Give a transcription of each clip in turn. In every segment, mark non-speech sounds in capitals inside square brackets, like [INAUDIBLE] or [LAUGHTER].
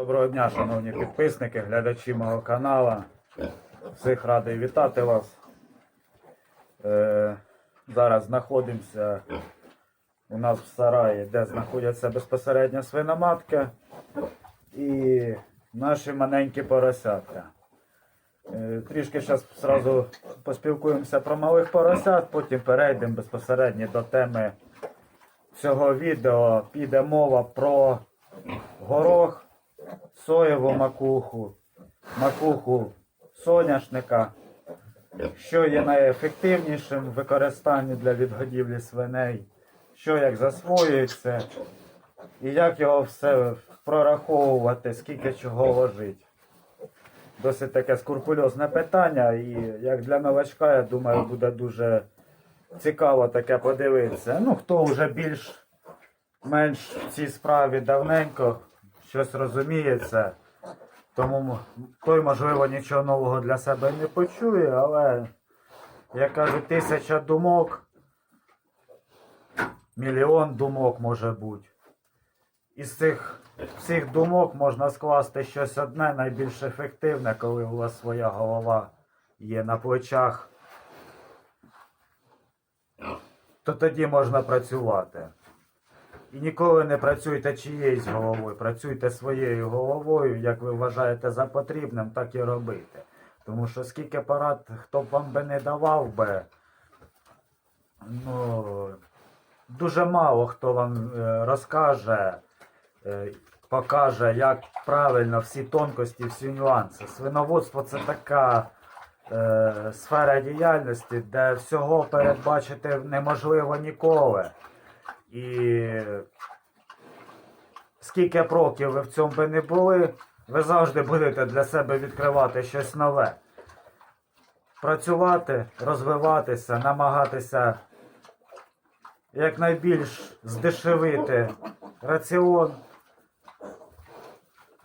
Доброго дня, шановні підписники, глядачі мого каналу. Всіх радий вітати вас. Е, зараз знаходимося у нас в сараї, де знаходяться безпосередньо свиноматки і наші маленькі поросятка. Е, трішки зараз зразу поспілкуємося про малих поросят, потім перейдемо безпосередньо до теми цього відео. Піде мова про горох, соєву макуху, макуху соняшника, що є найефективнішим в використанні для відгодівлі свиней, що як засвоюється, і як його все прораховувати, скільки чого ложить. Досить таке скрупульозне питання, і як для новачка, я думаю, буде дуже цікаво таке подивитися. Ну, хто вже більш менш в цій справі давненько щось розуміється, тому той, можливо, нічого нового для себе не почує, але, як кажуть, тисяча думок, мільйон думок може бути. Із цих всіх думок можна скласти щось одне найбільш ефективне, коли у вас своя голова є на плечах, то тоді можна працювати. І ніколи не працюйте чиєюсь головою, працюйте своєю головою, як ви вважаєте за потрібним, так і робите. Тому що скільки порад, хто б вам би не давав би, ну, дуже мало хто вам е, розкаже, е, покаже, як правильно всі тонкості, всі нюанси. Свиноводство це така е, сфера діяльності, де всього передбачити неможливо ніколи. І скільки б років ви в цьому би не були, ви завжди будете для себе відкривати щось нове. Працювати, розвиватися, намагатися якнайбільш здешевити раціон.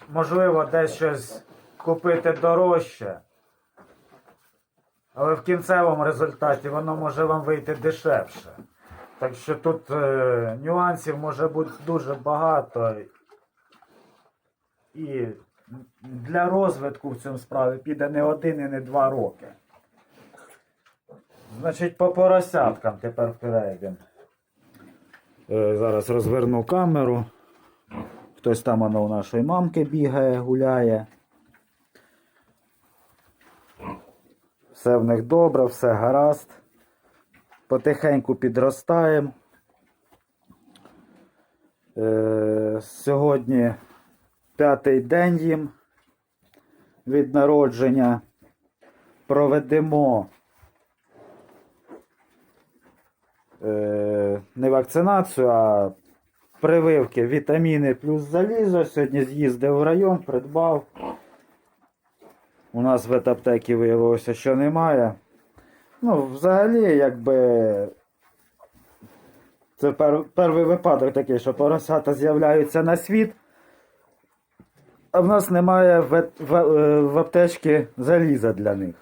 Можливо, десь щось купити дорожче. Але в кінцевому результаті воно може вам вийти дешевше. Так що тут е, нюансів може бути дуже багато. І для розвитку в цьому справі піде не один і не два роки. Значить, по поросяткам тепер перейдемо. Е, зараз розверну камеру. Хтось там воно у нашої мамки бігає, гуляє. Все в них добре, все гаразд. Потихеньку підростаємо. Е, сьогодні п'ятий день їм від народження. Проведемо е, не вакцинацію, а прививки вітаміни плюс залізо. Сьогодні з'їздив в район, придбав. У нас в ветаптекі виявилося, що немає. Ну, взагалі, якби. Це пер, перший випадок такий, що поросята з'являються на світ. А в нас немає в, в, е, в аптечці заліза для них.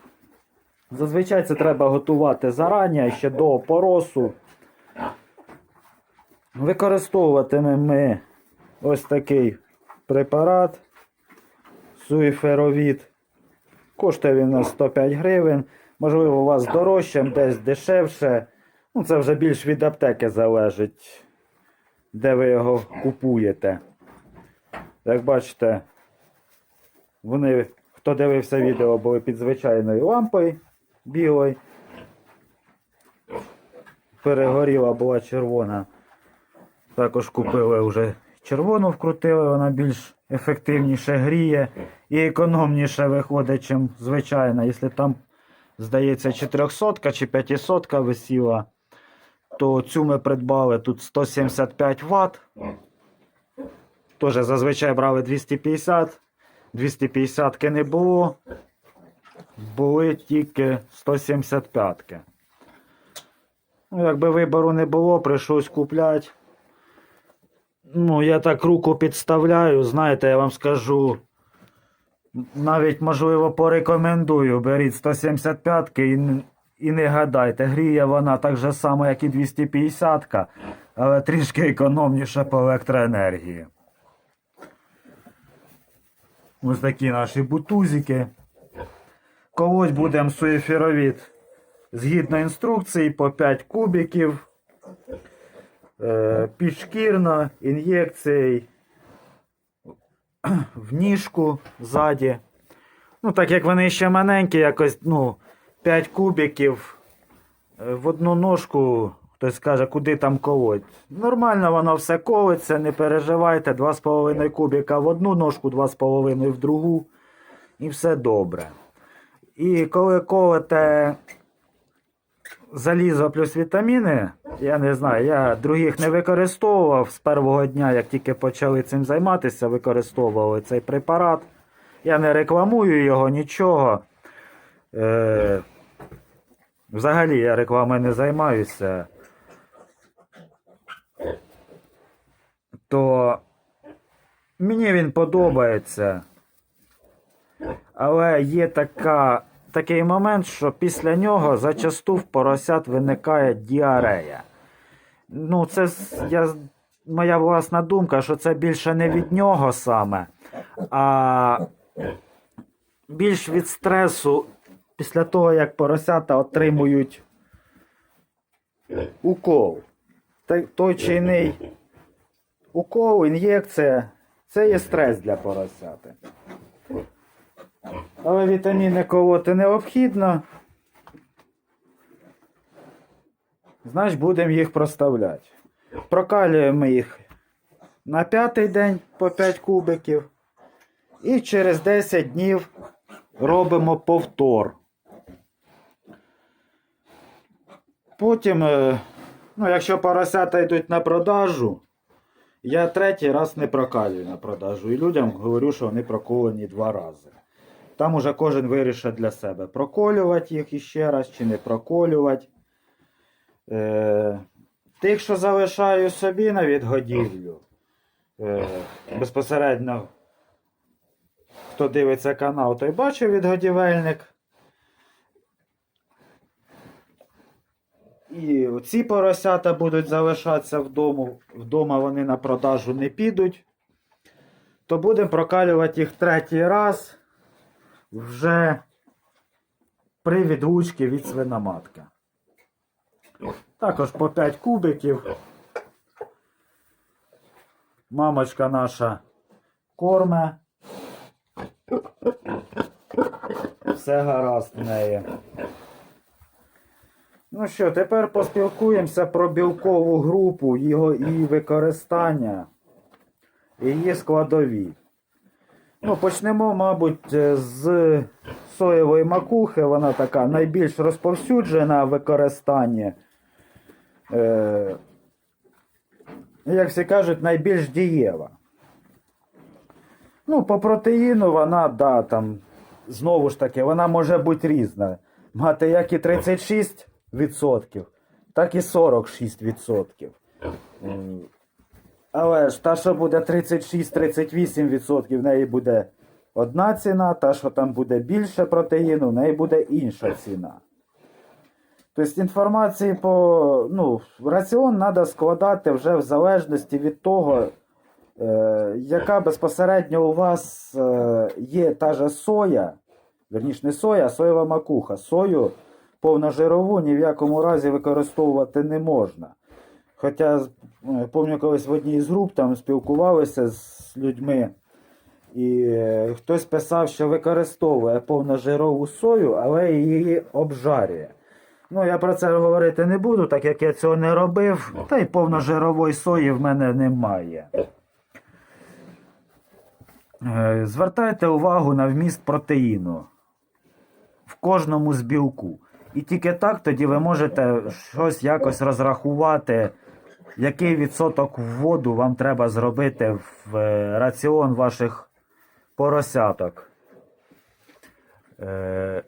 Зазвичай це треба готувати зарані, ще до поросу. Використовуватимемо ми ось такий препарат суїферовід. Коштує він у нас 105 гривень. Можливо, у вас дорожче, десь дешевше. Ну, це вже більш від аптеки залежить, де ви його купуєте. Як бачите, вони, хто дивився відео, були під звичайною лампою білою. Перегоріла була червона. Також купили вже червону вкрутили, вона більш ефективніше гріє і економніше виходить, ніж звичайна. Якщо там, здається, 400 чи 500 висіла, то цю ми придбали тут 175 Вт. Теж зазвичай брали 250. 250 ки не було. Були тільки 175. ки Ну, якби вибору не було, прийшлось купляти. Ну, я так руку підставляю, знаєте, я вам скажу. Навіть, можливо, порекомендую. Беріть 175 і, і не гадайте. Гріє вона так же само, як і 250-ка, але трішки економніше по електроенергії. Ось такі наші бутузики. Колоть будемо суєфіровід згідно інструкції по 5 кубиків. Е, підшкірно, ін'єкцій в ніжку ззаді. Ну, так як вони ще маленькі, якось, ну, 5 кубиків е, в одну ножку, хтось каже, куди там колоть. Нормально воно все колиться, не переживайте. 2,5 кубика в одну ножку, 2,5 в другу. І все добре. І коли колите залізо плюс вітаміни, я не знаю, я других не використовував з першого дня, як тільки почали цим займатися, використовували цей препарат. Я не рекламую його, нічого. Е, взагалі я рекламою не займаюся. То мені він подобається. Але є така, такий момент, що після нього зачасту в поросят виникає діарея. Ну, це я, моя власна думка, що це більше не від нього саме, а більш від стресу після того, як поросята отримують укол. Той- Той чи іний укол, ін'єкція це є стрес для поросяти. Але вітаміни колоти необхідно. Значить, будемо їх проставляти. Прокалюємо їх на п'ятий день по 5 кубиків. І через 10 днів робимо повтор. Потім, е, ну, якщо поросята йдуть на продажу, я третій раз не прокалюю на продажу. І людям говорю, що вони проколені два рази. Там уже кожен вирішить для себе, проколювати їх іще раз чи не проколювати. Е, тих, що залишаю собі на відгодівлю, е, безпосередньо, хто дивиться канал, той бачив відгодівельник. І ці поросята будуть залишатися вдома, вдома вони на продажу не підуть. То будемо прокалювати їх третій раз вже при відлучці від свиноматки. Також по 5 кубиків. Мамочка наша корме. Все гаразд в неї. Ну що, тепер поспілкуємося про білкову групу, його і використання, і її складові. Ну, почнемо, мабуть, е, з соєвої макухи. Вона така найбільш розповсюджена в використанні. Е, як всі кажуть, найбільш дієва. Ну, по протеїну вона, да, там, знову ж таки, вона може бути різна. Мати як і 36%, так і 46%. Але ж та, що буде 36-38%, в неї буде одна ціна, та, що там буде більше протеїну, в неї буде інша ціна. Тобто інформації по ну, раціон треба складати вже в залежності від того, е, яка безпосередньо у вас е, є та же соя, верніш не соя, а соєва макуха. Сою повножирову ні в якому разі використовувати не можна. Хоча, е, пам'ятаю, колись в одній з груп там спілкувалися з людьми, і е, хтось писав, що використовує повножирову сою, але її обжарює. Ну, я про це говорити не буду, так як я цього не робив, та й повножирової сої в мене немає. Е, Звертайте увагу на вміст протеїну в кожному з білку. І тільки так тоді ви можете щось якось розрахувати, який відсоток вводу вам треба зробити в е, раціон ваших поросяток. Е,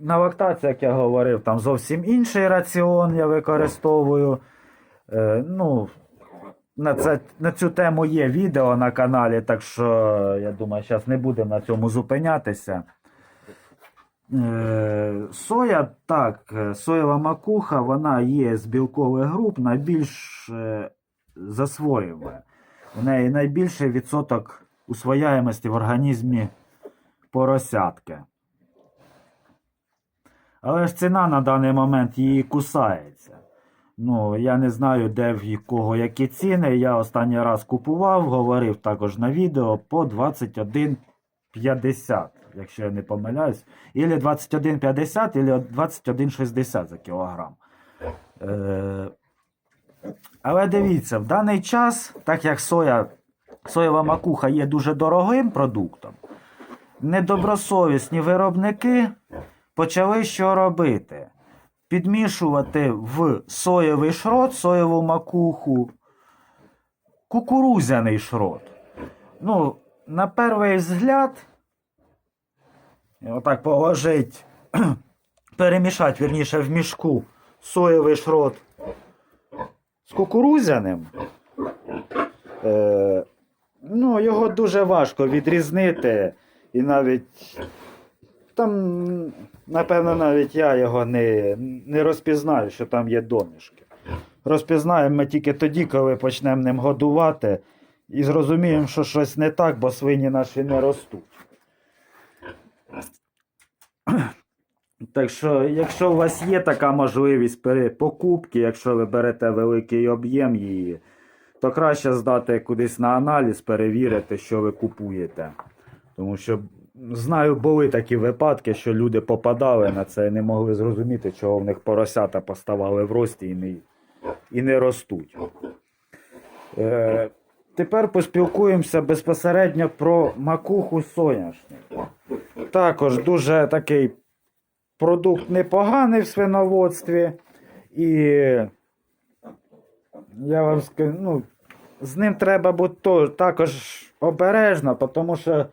На лактації, як я говорив, там зовсім інший раціон я використовую. Е, ну, на, це, на цю тему є відео на каналі, так що я думаю, зараз не будемо на цьому зупинятися. Е, Соя, так, е, соєва макуха, вона є з білкових груп найбільш е, засвоює. У неї найбільший відсоток усвояємості в організмі поросятки. Але ж ціна на даний момент її кусається. Ну, я не знаю, де в кого які ціни. Я останній раз купував, говорив також на відео по 21,50, якщо я не помиляюсь. Ілі 21,50, ілі 21,60 за кілограм. Е, але дивіться, в даний час, так як соя, соєва макуха є дуже дорогим продуктом, недобросовісні виробники почали що робити? Підмішувати в соєвий шрот, соєву макуху, кукурузяний шрот. Ну, на перший взгляд, отак положить, [CLEARS THROAT] перемішати, вірніше, в мішку соєвий шрот з кукурузяним. Е, ну, його дуже важко відрізнити. І навіть там, напевно, навіть я його не, не розпізнаю, що там є домішки. Розпізнаємо ми тільки тоді, коли почнемо ним годувати, і зрозуміємо, що щось не так, бо свині наші не ростуть. Так що, якщо у вас є така можливість пере- покупки, якщо ви берете великий об'єм її, то краще здати кудись на аналіз, перевірити, що ви купуєте. Тому що знаю, були такі випадки, що люди попадали на це і не могли зрозуміти, чого в них поросята поставали в рості і не, і не ростуть. Е, тепер поспілкуємося безпосередньо про макуху соняшник. Також дуже такий продукт непоганий в свиноводстві. І я вам скажу, ну, з ним треба бути також обережно, тому що,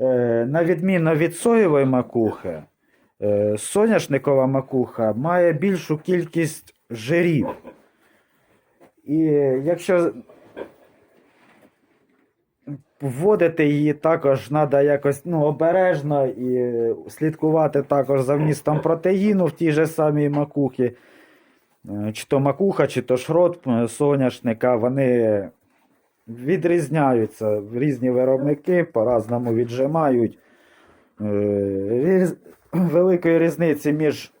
е, на відміну від соєвої макухи, е, соняшникова макуха має більшу кількість жирів. І якщо вводити її також треба якось ну, обережно і слідкувати також за вмістом протеїну в тій же самій макухі. Е, Чи то макуха, чи то шрот е, соняшника, вони відрізняються. Різні виробники по-разному віджимають. Е, Великої різниці між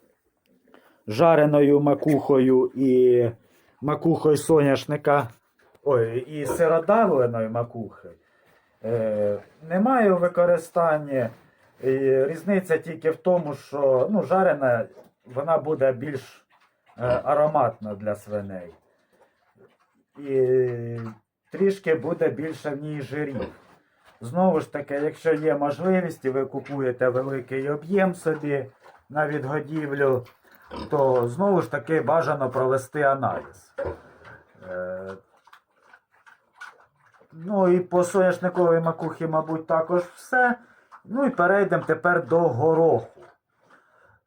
жареною макухою і макухою соняшника. Ой, і сиродавленою макухою. Е, немає у використанні. І різниця тільки в тому, що ну, жарена вона буде більш е, ароматна для свиней. І трішки буде більше в ній жирів. Знову ж таки, якщо є можливість і ви купуєте великий об'єм собі на відгодівлю, то знову ж таки бажано провести аналіз. Ну і по соняшниковій макухі, мабуть, також все. Ну і перейдемо тепер до гороху.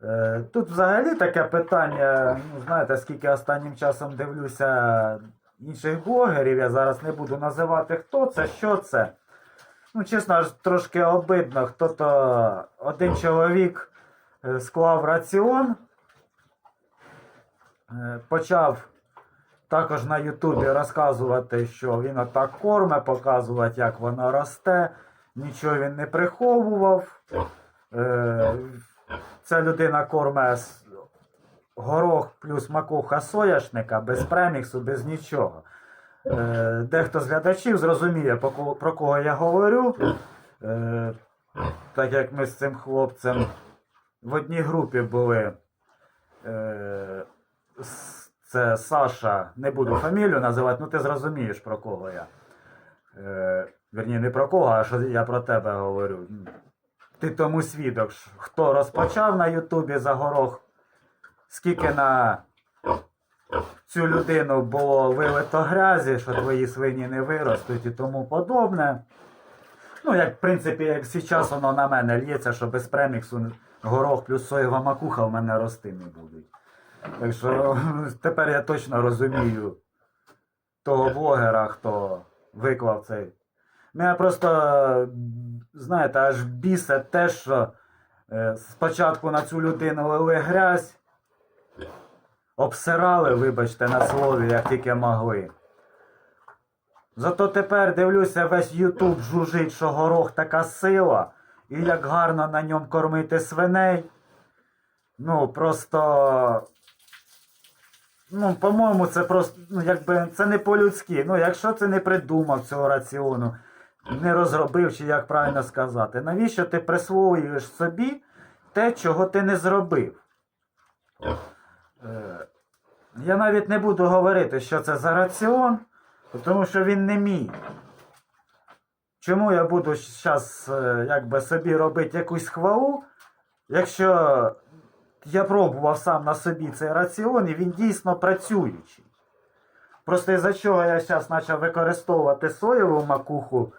Е, Тут взагалі таке питання, ну, знаєте, скільки останнім часом дивлюся інших блогерів, я зараз не буду називати хто це, що це. Ну, чесно, аж трошки обидно, хто-то один чоловік е, склав раціон, е, почав також на Ютубі розказувати, що він отак корме, показувати, як воно росте. Нічого він не приховував. Е, Ця людина корме горох плюс макуха сояшника без преміксу, без нічого. Е, Дехто з глядачів зрозуміє, про кого- я говорю. Е, Так як ми з цим хлопцем в одній групі були. Е, Це Саша, не буду фамілію називати, ну ти зрозумієш про кого я. Е, Вірні, не про кого, а що я про тебе говорю. Ти тому свідок, хто розпочав на Ютубі за горох, скільки на цю людину було вилито грязі, що твої свині не виростуть і тому подобне. Ну, як в принципі, як зараз воно на мене лється, що без преміксу горох плюс соєва макуха в мене рости не будуть. Так що [LAUGHS] тепер я точно розумію того блогера, хто виклав цей. Мене просто, знаєте, аж бісить те, що е, спочатку на цю людину лили грязь, обсирали, вибачте, на слові, як тільки могли. Зато тепер дивлюся, весь Ютуб жужить, що горох така сила, і як гарно на ньому кормити свиней. Ну, просто. Ну, по-моєму, це просто, ну, якби це не по-людськи. Ну, якщо ти не придумав цього раціону, не розробив, чи як правильно сказати, навіщо ти присвоюєш собі те, чого ти не зробив? Е, я навіть не буду говорити, що це за раціон, тому що він не мій. Чому я буду зараз якби собі робити якусь хвалу, якщо я пробував сам на собі цей раціон і він дійсно працюючий. Просто із-за чого я зараз почав використовувати соєву макуху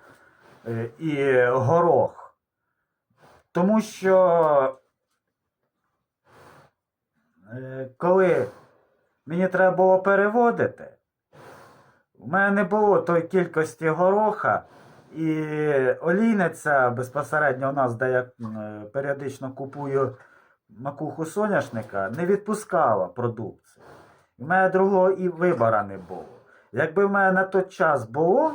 е, і горох. Тому що е, коли мені треба було переводити, у мене не було той кількості гороха, і олійниця безпосередньо у нас, де я е, періодично купую макуху соняшника, не відпускала продукцію. У мене другого і вибора не було. Якби в мене на той час було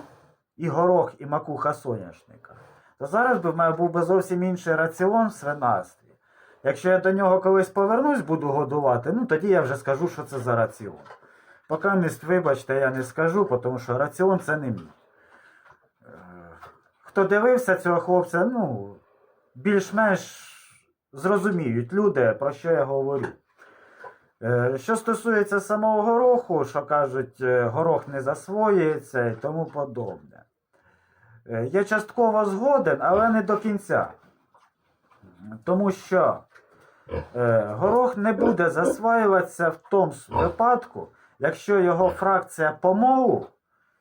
і горох, і макуха соняшника, то зараз би в мене був би зовсім інший раціон в свинарстві. Якщо я до нього колись повернусь, буду годувати, ну тоді я вже скажу, що це за раціон. Поки міст, вибачте, я не скажу, тому що раціон це не мій. Е, Хто дивився цього хлопця, ну, більш-менш зрозуміють люди, про що я говорю. Е, Що стосується самого гороху, що кажуть, е, горох не засвоюється і тому подобне. Е, Я частково згоден, але не до кінця. Тому що горох не буде засваюватися в тому випадку, якщо його фракція помолу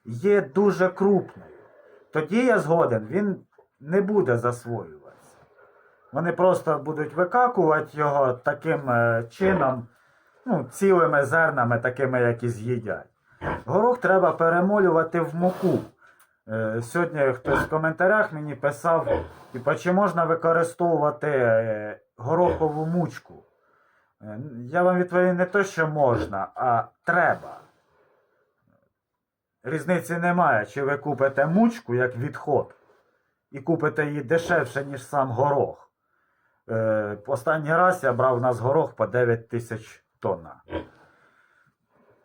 є дуже крупною. Тоді я згоден, він не буде засвоюватися. Вони просто будуть викакувати його таким е, чином, ну, цілими зернами, такими, які з'їдять. Горох треба перемолювати в муку. Е, Сьогодні хтось в коментарях мені писав, типа, чи можна використовувати е, горохову мучку. Я вам відповім не то, що можна, а треба. Різниці немає, чи ви купите мучку як відход і купите її дешевше, ніж сам горох. Е, останній раз я брав у нас горох по 9 тисяч тонна.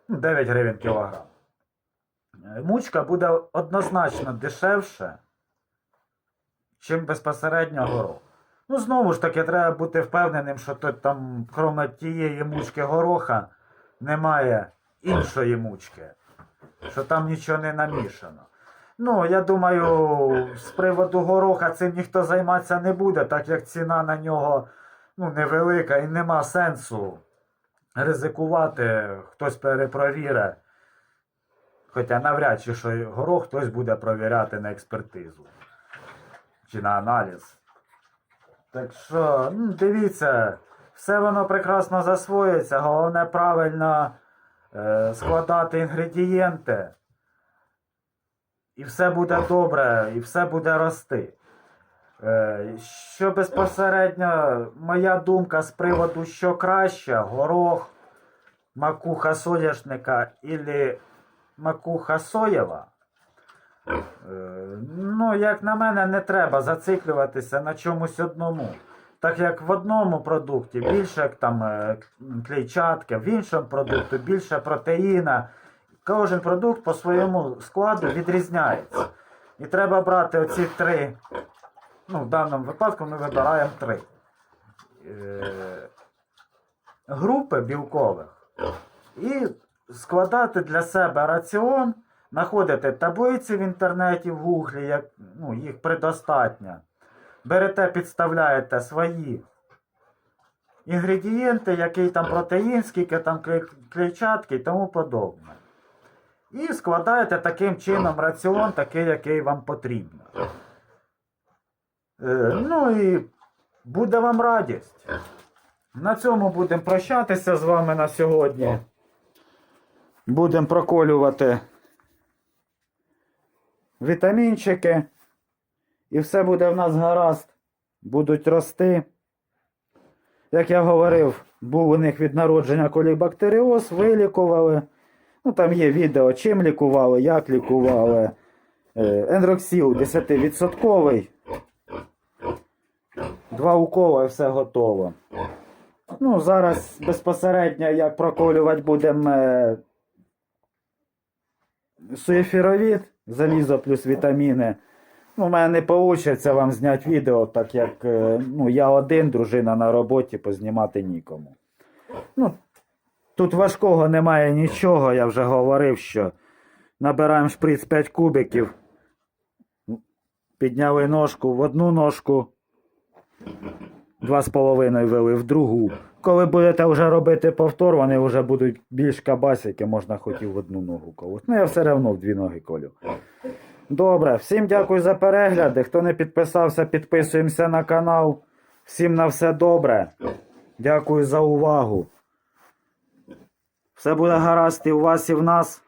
Ну, 9 гривень кілограм. Е, Мучка буде однозначно дешевше, чим безпосередньо горох. Ну, знову ж таки, треба бути впевненим, що тут там, крім тієї мучки гороха, немає іншої мучки, що там нічого не намішано. Ну, я думаю, з приводу гороха цим ніхто займатися не буде, так як ціна на нього ну, невелика і нема сенсу ризикувати, хтось перепровіре. Хоча навряд чи що горох хтось буде провіряти на експертизу чи на аналіз. Так що, ну, дивіться, все воно прекрасно засвоюється, головне правильно е, складати інгредієнти. І все буде добре, і все буде рости. Е, що безпосередньо моя думка з приводу, що краще, горох, макуха соняшника ілі макуха соєва. Е, Ну, як на мене, не треба зациклюватися на чомусь одному. Так як в одному продукті більше там е, клейчатки, в іншому продукті більше протеїна. Кожен продукт по своєму складу відрізняється. І треба брати оці три. Ну, в даному випадку ми вибираємо три. Е, групи білкових і складати для себе раціон, знаходити таблиці в інтернеті, в гуглі, як, ну, їх предостатньо. Берете, підставляєте свої інгредієнти, який там протеїн, скільки там клей- клейчатки і тому подобне. І складаєте таким чином раціон, такий, який вам потрібно. Е, ну і буде вам радість. На цьому будемо прощатися з вами на сьогодні. Будемо проколювати вітамінчики. І все буде в нас гаразд. Будуть рости. Як я говорив, був у них від народження колібактеріоз, вилікували. Ну там є відео, чим лікували, як лікували. Е, Ендроксіл 10%. Два укола і все готово. Ну, зараз безпосередньо як проколювати будемо е, суєфіровід, залізо плюс вітаміни. Ну, у мене не вийде вам зняти відео, так як е, ну, я один, дружина на роботі, познімати нікому. Ну, тут важкого немає нічого, я вже говорив, що набираємо шприц 5 кубиків, підняли ножку в одну ножку, два з половиною вели в другу. Коли будете вже робити повтор, вони вже будуть більш кабасики, можна хоч і в одну ногу колоти. Ну, я все одно в дві ноги колю. Добре, всім дякую за перегляди. Хто не підписався, підписуємося на канал. Всім на все добре. Дякую за увагу. Все буде гаразд і у вас, і в нас.